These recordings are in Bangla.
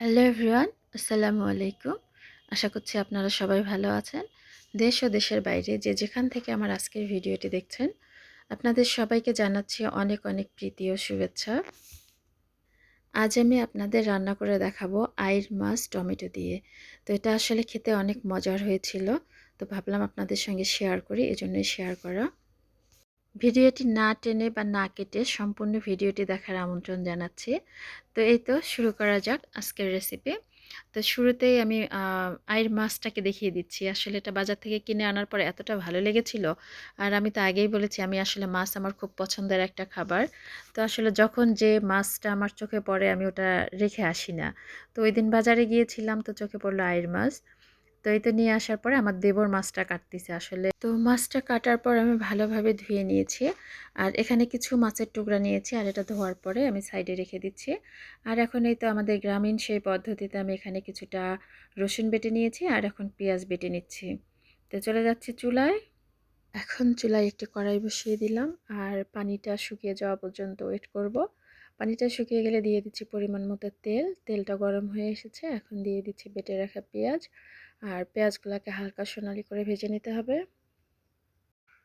হ্যালো এভরিওয়ান আসসালামু আলাইকুম। আশা করছি আপনারা সবাই ভালো আছেন। দেশ ও দেশের বাইরে যে যেখান থেকে আমার আজকের ভিডিওটি দেখছেন, আপনাদের সবাইকে জানাচ্ছি অনেক অনেক প্রীতি ও শুভেচ্ছা। আজ আমি আপনাদের রান্না করে দেখাবো আইর মাছ টমেটো দিয়ে। তো এটা আসলে খেতে অনেক মজার হয়েছিল, তো ভাবলাম আপনাদের সঙ্গে শেয়ার করি, এজন্যই শেয়ার করা। ভিডিওটি না টেনে বা না কেটে সম্পূর্ণ ভিডিওটি দেখার আমন্ত্রণ জানাচ্ছি। তো এই তো শুরু করা যাক আজকের রেসিপি তো শুরুতেই আমি আয়ের মাছটাকে দেখিয়ে দিচ্ছি। আসলে এটা বাজার থেকে কিনে আনার পরে এতটা ভালো লেগেছিল। আর আমি তো আগেই বলেছি, আমি আসলে মাছ আমার খুব পছন্দের একটা খাবার। তো আসলে যখন যে মাছটা আমার চোখে পড়ে, আমি ওটা রেখে আসি না। তো ওই দিন বাজারে গিয়েছিলাম, তো চোখে পড়ল আয়ের মাছ। তো এই তো নিয়ে আসার পরে আমার দেবর মাছটা কাটতেছে আসলে। তো মাছটা কাটার পর আমি ভালোভাবে ধুয়ে নিয়েছি আর এখানে কিছু মাছের টুকরা নিয়েছি আর এটা ধোয়ার পরে আমি সাইডে রেখে দিচ্ছি। আর এখন এই তো আমাদের গ্রামীণ সেই পদ্ধতিতে আমি এখানে কিছুটা রসুন বেটে নিয়েছি আর এখন পেঁয়াজ বেটে নিচ্ছি। তো চলে যাচ্ছি চুলায়। এখন চুলায় একটি কড়াই বসিয়ে দিলাম আর পানিটা শুকিয়ে যাওয়া পর্যন্ত ওয়েট করব। পানিটা শুকিয়ে গেলে দিয়ে দিচ্ছি পরিমাণ মতো তেল। তেলটা গরম হয়ে এসেছে, এখন দিয়ে দিচ্ছি বেটে রাখা পেঁয়াজ। আর পেঁয়াজগুলোকে হালকা সোনালি করে ভেজে নিতে হবে।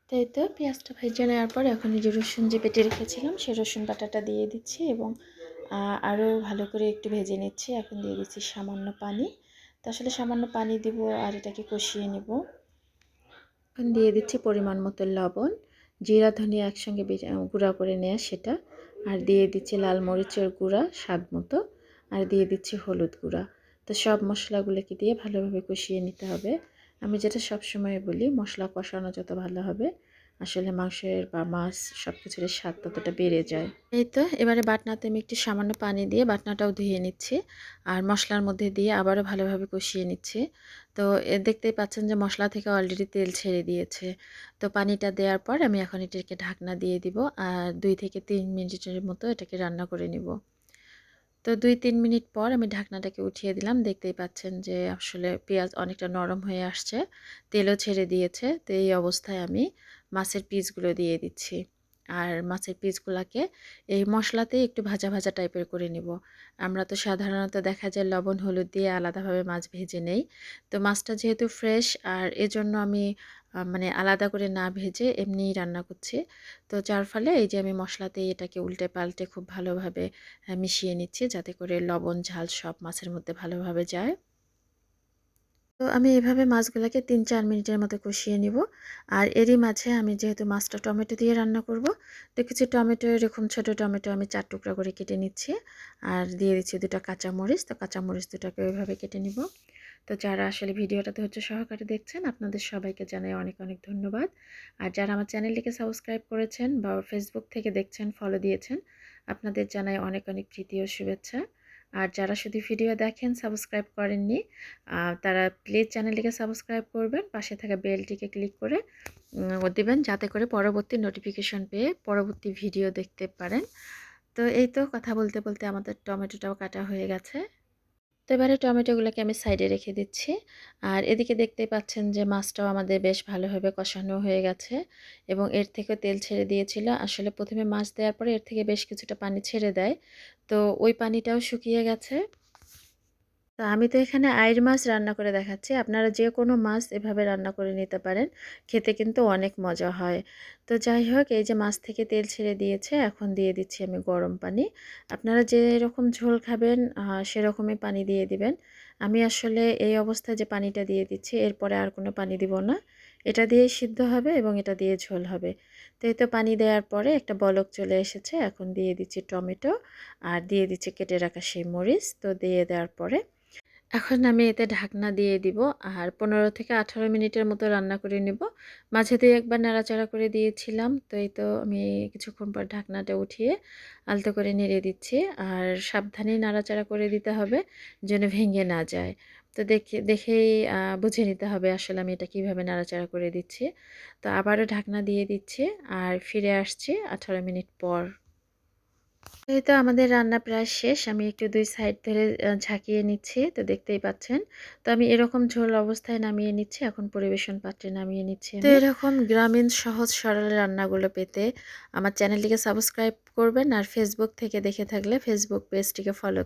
তাই তো, পেঁয়াজটা ভেজে নেওয়ার পর এখন যে রসুন যে পেটে রেখেছিলাম, সে রসুন বাটাটা দিয়ে দিচ্ছি এবং আরও ভালো করে একটু ভেজে নিচ্ছি। এখন দিয়ে দিচ্ছি সামান্য পানি। তো আসলে সামান্য পানি দিব আর এটাকে কষিয়ে নেব। এখন দিয়ে দিচ্ছি পরিমাণ মতো লবণ। জিরা, ধনিয়া একসঙ্গে গুঁড়া করে নেওয়া সেটা। আর দিয়ে দিচ্ছি লাল মরিচের গুঁড়া স্বাদ মতো, আর দিয়ে দিচ্ছি হলুদ গুঁড়া। তো সব মশলাগুলোকে দিয়ে ভালোভাবে কষিয়ে নিতে হবে। আমি যেটা সব সময় বলি, মশলা কষানো যত ভালো হবে আসলে মাংসের বা মাছ সব কিছুর স্বাদ ততটা বেড়ে যায়। এই তো, এবারে বাটনাতে আমি একটু সামান্য পানি দিয়ে বাটনাটাও ধুয়ে নিচ্ছি আর মশলার মধ্যে দিয়ে আবারও ভালোভাবে কষিয়ে নিচ্ছি। তো দেখতেই পাচ্ছেন যে মশলা থেকে অলরেডি তেল ছেড়ে দিয়েছে। তো পানিটা দেওয়ার পর আমি এখন এটাকে ঢাকনা দিয়ে দিব আর দুই থেকে তিন মিনিটের মতো এটাকে রান্না করে নিব। তো দুই তিন মিনিট পর আমি ঢাকনাটাকে উঠিয়ে দিলাম। দেখতেই পাচ্ছেন যে আসলে পেঁয়াজ অনেকটা নরম হয়ে আসছে, তেলও ছেড়ে দিয়েছে। তো এই অবস্থায় আমি মাছের পিসগুলো দিয়ে দিচ্ছি। আর মাছের পিসগুলোকে এই মশলাতে একটু ভাজা ভাজা টাইপের করে নিব। আমরা তো সাধারণত দেখা যায় লবণ, হলুদ দিয়ে আলাদাভাবে মাছ ভেজে নেই। তো মাছটা যেহেতু ফ্রেশ আর এজন্য আমি মানে আলাদা করে না ভেজে এমনিই রান্না করছি। তো যার ফলে এই যে আমি মশলাতে এটাকে উল্টে পাল্টে খুব ভালোভাবে মিশিয়ে নিচ্ছি যাতে করে লবণ, ঝাল সব মাছের মধ্যে ভালোভাবে যায়। তো আমি এভাবে মাছগুলোকে তিন চার মিনিটের মতো কষিয়ে নিব। আর এরই মাঝে আমি যেহেতু মাছটা টমেটো দিয়ে রান্না করব, তো কিছু টমেটো, এরকম ছোটো টমেটো আমি চার টুকরা করে কেটে নিচ্ছি। আর দিয়ে দিচ্ছি দুটো কাঁচামরিচ, তো কাঁচামরিচ দুটাকে ওইভাবে কেটে নিব। তো যারা আসলে ভিডিওটা ধৈর্য সহকারে দেখছেন, আপনাদের সবাইকে জানাই অনেক অনেক ধন্যবাদ। আর যারা আমার চ্যানেলটিকে সাবস্ক্রাইব করেছেন বা ফেসবুক থেকে দেখছেন ফলো দিয়েছেন, আপনাদের জানাই অনেক অনেক প্রীতি ও শুভেচ্ছা। আর যারা শুধু ভিডিও দেখেন সাবস্ক্রাইব করেননি তারা প্লিজ চ্যানেলটিকে সাবস্ক্রাইব করবেন, পাশে থাকা বেলটিকে ক্লিক করে দেবেন, যাতে করে পরবর্তী নোটিফিকেশন পেয়ে পরবর্তী ভিডিও দেখতে পারেন। তো এই তো কথা বলতে বলতে আমাদের টমেটোটাও কাটা হয়ে গেছে। তো এবারে টমেটোগুলোকে আমি সাইডে রেখে দিচ্ছি। আর এদিকে দেখতেই পাচ্ছেন যে মাছটাও আমাদের বেশ ভালোভাবে কষানো হয়ে গেছে এবং এর থেকে তেল ছেড়ে দিয়েছিল। আসলে প্রথমে মাছ দেওয়ার পরে এর থেকে বেশ কিছুটা পানি ছেড়ে দেয়। তো ওই পানিটাও শুকিয়ে গেছে। তো আমি তো এখানে আইর মাছ রান্না করে দেখাচ্ছি। আপনারা যে কোনো মাছ এভাবে রান্না করে নিতে পারেন। খেতে কিন্তু অনেক মজা হয়। তো যাই হোক, এই যে মাছ থেকে তেল ছেড়ে দিয়েছে, এখন দিয়ে দিচ্ছি আমি গরম পানি। আপনারা যে রকম ঝোল খাবেন সেরকমই পানি দিয়ে দিবেন। আমি আসলে এই অবস্থায় যে পানিটা দিয়ে দিচ্ছি, এরপরে আর কোনো পানি দিব না। এটা দিয়ে সিদ্ধ হবে এবং এটা দিয়ে ঝোল হবে। তো এই তো পানি দেওয়ার পরে একটা বলক চলে এসেছে। এখন দিয়ে দিচ্ছি টমেটো আর দিয়ে দিচ্ছি কেটে রাখা সেই মরিচ। তো দিয়ে দেওয়ার পরে এখন আমি এতে ঢাকনা দিয়ে দিব আর পনেরো থেকে আঠারো মিনিটের মতো রান্না করে নিব। মাঝে দিয়ে একবার নাড়াচাড়া করে দিয়েছিলাম, তো এই তো আমি কিছুক্ষণ পর ঢাকনাটা উঠিয়ে আলতো করে নেড়ে দিচ্ছি আর সাবধানে নাড়াচাড়া করে দিতে হবে যেন ভেঙে না যায়। তো দেখে, দেখেই বুঝে নিতে হবে আসলে আমি এটা কীভাবে নাড়াচাড়া করে দিচ্ছি। তো আবারও ঢাকনা দিয়ে দিচ্ছি আর ফিরে আসছি আঠারো মিনিট পর। এই তো আমাদের রান্না প্রায় শেষ আমি একটু দুই সাইড ধরে ঝাঁকিয়ে নিচ্ছি তো দেখতেই পাচ্ছেন। তো আমি এরকম ঝোল অবস্থায় নামিয়ে নিচ্ছি এখন পরিবেশন পাত্রে নামিয়ে নিচ্ছি তো এরকম গ্রামীণ সহজ সরল রান্নাগুলো পেতে আমার চ্যানেলটিকে সাবস্ক্রাইব করবেন আর ফেসবুক থেকে দেখে থাকলে ফেসবুক পেজটিকে ফলো